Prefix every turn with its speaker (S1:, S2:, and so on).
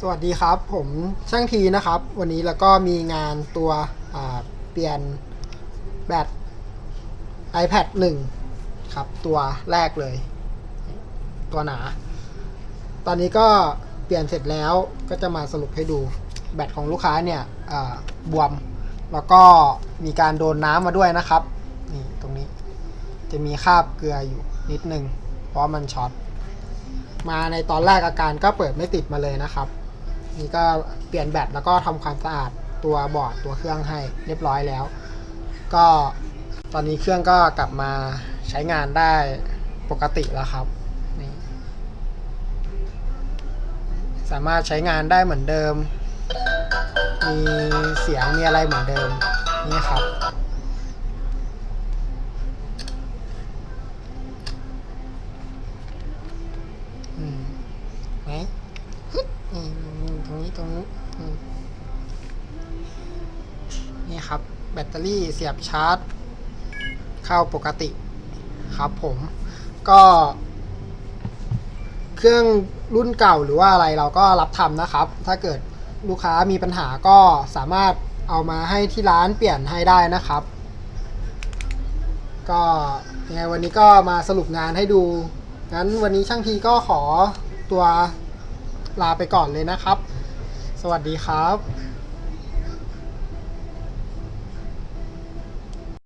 S1: สวัสดีครับ ผมช่างทีนะครับ วันนี้แล้วก็มีงานตัวเปลี่ยนแบต iPad 1 ครับ ตัวแรกเลย ตัวหนา ตอนนี้ก็เปลี่ยนเสร็จแล้วก็จะมาสรุปให้ดูแบตของลูกค้าเนี่ยบวม แล้วก็มีการโดนน้ำมาด้วยนะครับนี่ตรงนี้จะมีคราบเกลืออยู่นิดนึง เพราะมันช็อตมาในตอนแรกอาการก็เปิดไม่ติดมาเลยนะครับ นี่ก็เปลี่ยนแบตแล้วก็ทำความสะอาดตัวบอร์ดตัวเครื่องให้เรียบร้อยแล้ว ก็ตอนนี้เครื่องก็กลับมาใช้งานได้ปกติแล้วครับนี่สามารถใช้งานได้เหมือนเดิม มีเสียงมีอะไรเหมือนเดิมนี่ครับ ตรงนี้ตรงนี้อืมนี่ครับ แบตเตอรี่เสียบชาร์จ เข้าปกติครับผมก็ เครื่องรุ่นเก่าหรือว่าอะไรเราก็รับทำนะครับ ถ้าเกิดลูกค้ามีปัญหาก็สามารถเอามาให้ที่ร้านเปลี่ยนให้ได้นะครับ ก็ยังไงวันนี้ก็มาสรุปงานให้ดู งั้นวันนี้ช่างทีก็ขอตัวลาไปก่อนเลยนะครับ วัสดีครับ